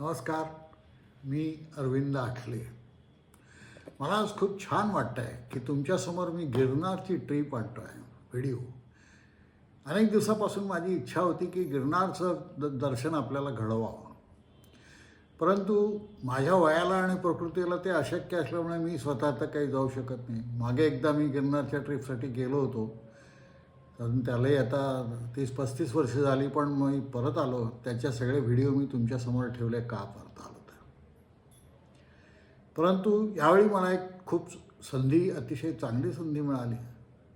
नमस्कार मी अरविंद आठले मला आज खूप छान वाटतं आहे की तुमच्यासमोर मी गिरनारची ट्रीप आणतो आहे व्हिडिओ अनेक दिवसापासून माझी इच्छा होती की गिरनारचं द दर्शन आपल्याला घडवावं. परंतु माझ्या वयाला आणि प्रकृतीला ते अशक्य असल्यामुळे मी स्वतः तर काही जाऊ शकत नाही. मागे एकदा मी गिरनारच्या ट्रीपसाठी गेलो होतो. कारण त्यालाही आता तीस पस्तीस वर्ष झाली पण मी परत आलो. त्याच्या सगळे व्हिडिओ मी तुमच्यासमोर ठेवले का परत आलो तर. परंतु यावेळी मला एक खूप संधी अतिशय चांगली संधी मिळाली.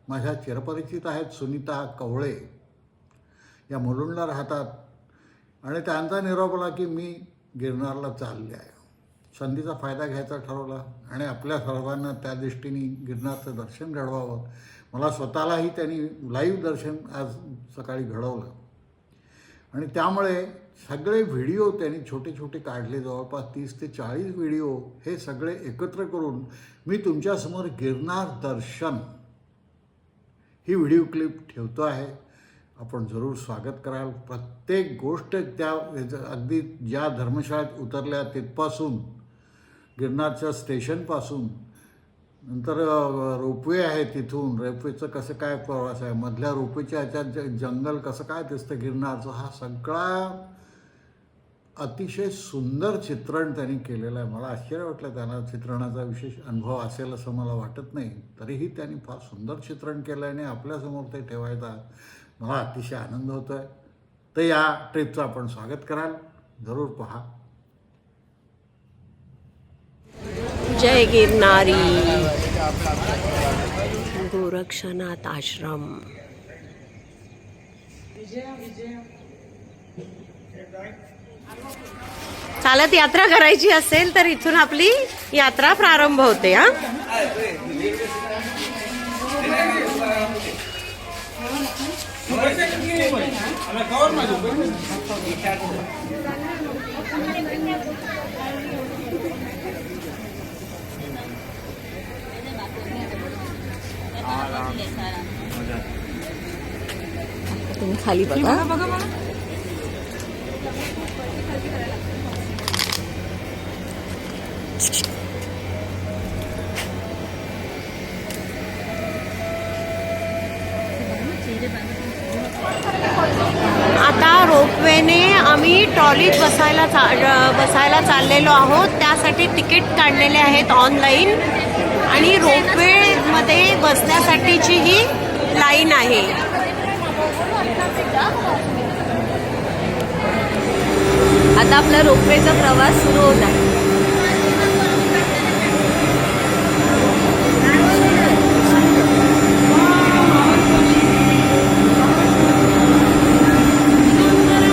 माझ्या चिरपरिचित आहेत सुनीता कवळे. या मुलुंडला राहतात. आणि त्यांचा निरोप आला की मी गिरनारला चालले आहे. संधीचा फायदा घ्यायचा ठरवला. आणि आपल्या सर्वांना त्या दृष्टीने गिरनारचं दर्शन घडवावं. मला स्वतःलाही त्यांनी लाईव्ह दर्शन आज सकाळी घडवलं. आणि त्यामुळे सगळे व्हिडिओ त्यांनी छोटे छोटे काढले जवळपास तीस ते चाळीस व्हिडिओ हे सगळे एकत्र करून मी तुमच्यासमोर गिरनार दर्शन ही व्हिडिओ क्लिप ठेवतो आहे. आपण जरूर स्वागत कराल. प्रत्येक गोष्ट त्या अगदी ज्या धर्मशाळेत उतरल्या तिथपासून गिरनारच्या स्टेशनपासून नंतर रोपवे आहे तिथून. रोपवेचं कसं काय प्रवास आहे? मधल्या रोपवेच्या ह्याच्यात जंगल कसं काय दिसतं गिरनारचं हा सगळा अतिशय सुंदर चित्रण त्यांनी केलेलं आहे. मला आश्चर्य वाटलं त्यांना चित्रणाचा विशेष अनुभव असेल असं मला वाटत नाही. तरीही त्यांनी फार सुंदर चित्रण केलं आहे आणि आपल्यासमोर ते ठेवायचा मला अतिशय आनंद होतो आहे तर या ट्रिपचं आपण स्वागत कराल. जरूर पहा. जय गिरनारी. गोरक्षनाथ आश्रम. चालत यात्रा करायची असेल तर इथून आपली यात्रा प्रारंभ होते हा? तुम्ही खाली बघा. आता रोपवेने आम्ही ट्रॉलीत बसायला चा बसायला चाललेलो आहोत. त्यासाठी तिकीट काढलेले आहेत ऑनलाईन. मध्ये बसण्यासाठीची ही लाईन आहे. आता आपला रोपवेचा प्रवास सुरू होत आहे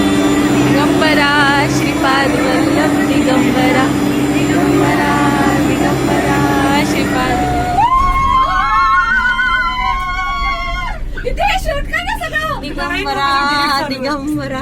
दिगंबरा श्रीपाद वल्लभ दिगंबरा दिगंबरा दिगंबरा श्रीपाद दिगंबरा दिगंबरा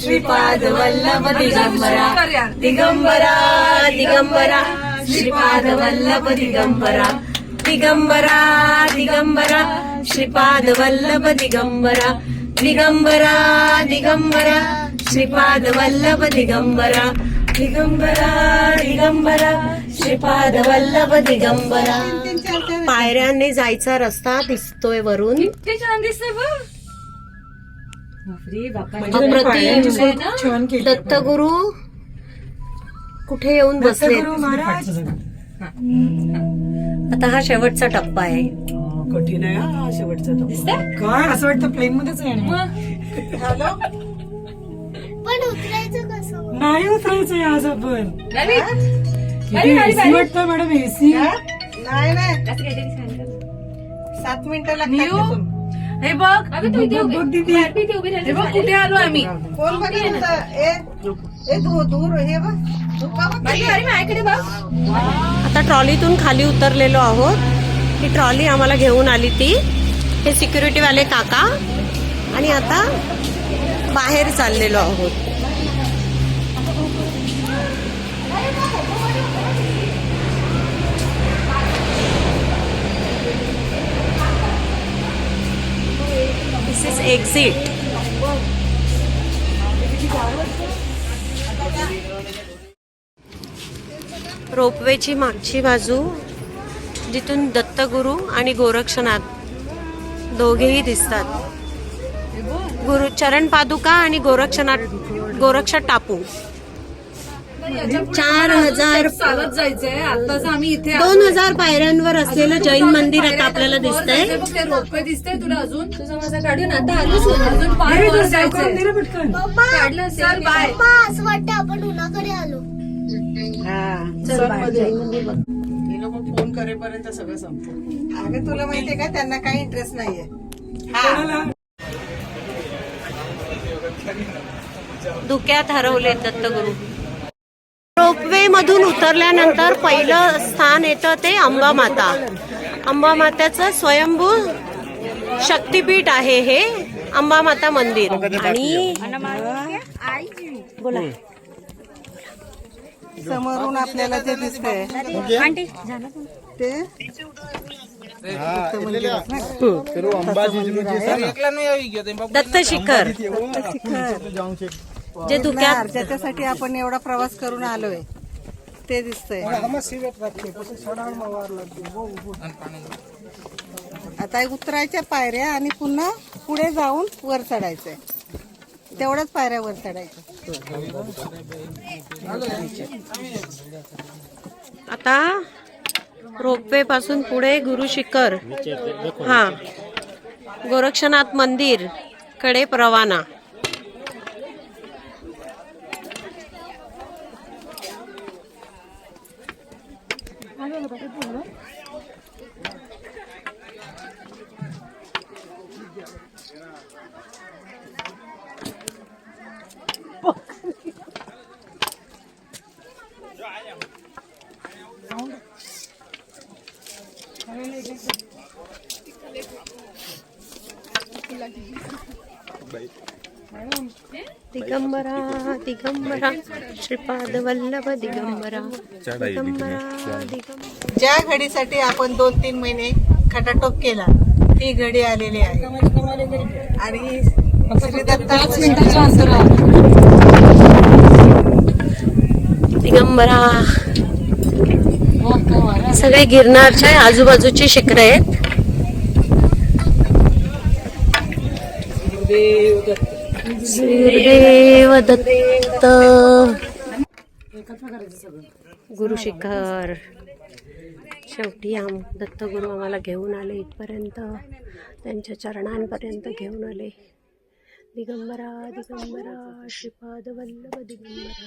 श्रीपाद वल्लभ दिगंबरा। दिगंबरा दिगंबरा। श्रीपाद वल्लभ दिगंबरा। दिगंबरा दिगंबरा। श्रीपाद वल्लभ दिगंबरा। दिगंबरा दिगंबरा। श्रीपाद वल्लभ दिगंबरा। दिगंबरा दिगंबरा। श्रीपाद वल्लभ दिगंबरा। पायऱ्याने जायचा रस्ता दिसतोय वरून. किती छान दिसतंय बघ अप्रतिम दत्तगुरु कुठे येऊन बसले आता हा शेवटचा टप्पा आहे. कठीण आहे हा शेवटचा तो काय असं वाटतं प्लेन मध्येच आहे आणि. पण उतरायचं कसं नाही उतरायचं आज आपण. वाटतं मॅडम एसी नाही नाही. सात मिनिटं लागतात हे बघ. अगं तू इथे उभी दीदी. इथे उभी. हे बघ कुठे आलो आम्ही? कोण होतं? ए ए दूर दूर हे बघ. धुका बघ. आता ट्रॉलीतून खाली उतरलेलो आहोत. ही ट्रॉली आम्हाला घेऊन आली ती. हे सिक्युरिटी वाले काका. आणि आता बाहेर चाललेलो आहोत. एक्झिट रोपवेची मागची बाजू जिथून दत्तगुरू आणि गोरक्षनाथ दोघेही दिसतात. गुरु चरण पादुका आणि गोरक्षनाथ गोरक्ष टापू. चार हजार चालत जायचंय. आताच आम्ही इथे दोन हजार पायऱ्यांवर असलेलं जैन मंदिर आता आपल्याला दिसतंय. रोपवे दिसतंय तुला अजून. तुझा माझा काढून आता आलोच अजून पाय वर जायचंय. काढलं असेल बाय. असं वाटतं आपण उन्हाकडे आलो. हे लोक फोन करेपर्यंत सगळं संपतं. अगं तुला माहितीये का? त्यांना काही इंटरेस्ट नाहीये. धुक्यात हरवले दत्तगुरू. रोपवे मधून उतरल्यानंतर पहिलं स्थान येतं ते अंबा माता अंबा माताचं स्वयंभू शक्तीपीठ आहे हे अंबा माता मंदिर. आणि बोला. समोरून आपल्याला ते दिसतंय. ते? दत्त शिखर जे धुक्यात ज्याच्यासाठी आपण एवढा प्रवास करून आलोय ते दिसतंय. आता उतरायच्या पायऱ्या आणि पुन्हा पुढे जाऊन वर चढायचंय. तेवढ्याच पायऱ्या वर चढायच्या. आता रोपवे पासून पुढे गुरु शिखर. हा. गोरक्षनाथ मंदिरकडे Bye. दिगंबरा दिगंबरा श्रीपाद वल्लभ दिगंबरा दिगंबरा दिगंबरा. ज्या घडीसाठी आपण दोन तीन महिने खटाटोप केला ती घडी आलेली आहे. आणि श्री दत्ताचं दिगंबरा. सगळे गिरनारच्या आजूबाजूची शिखर आहेत. श्रीदेव दत्त गुरु शिखर शेवटी आम दत्तगुरू आम्हाला घेऊन आले इथपर्यंत त्यांच्या चरणांपर्यंत घेऊन आले दिगंबरा दिगंबरा श्रीपाद वल्लभ दिगंबरा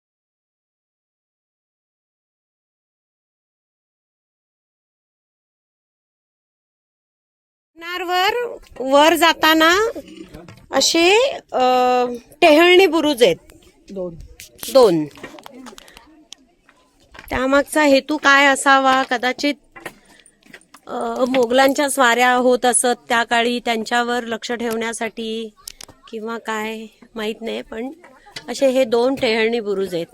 वर जाताना असे टेहळणी बुरुज आहेत. दोन. दोन. त्यामागचा हेतू काय असावा? कदाचित मोगलांच्या स्वाऱ्या होत असत त्या काळी त्यांच्यावर लक्ष ठेवण्यासाठी किंवा काय माहीत नाही पण असे हे दोन टेहळणी बुरुज आहेत.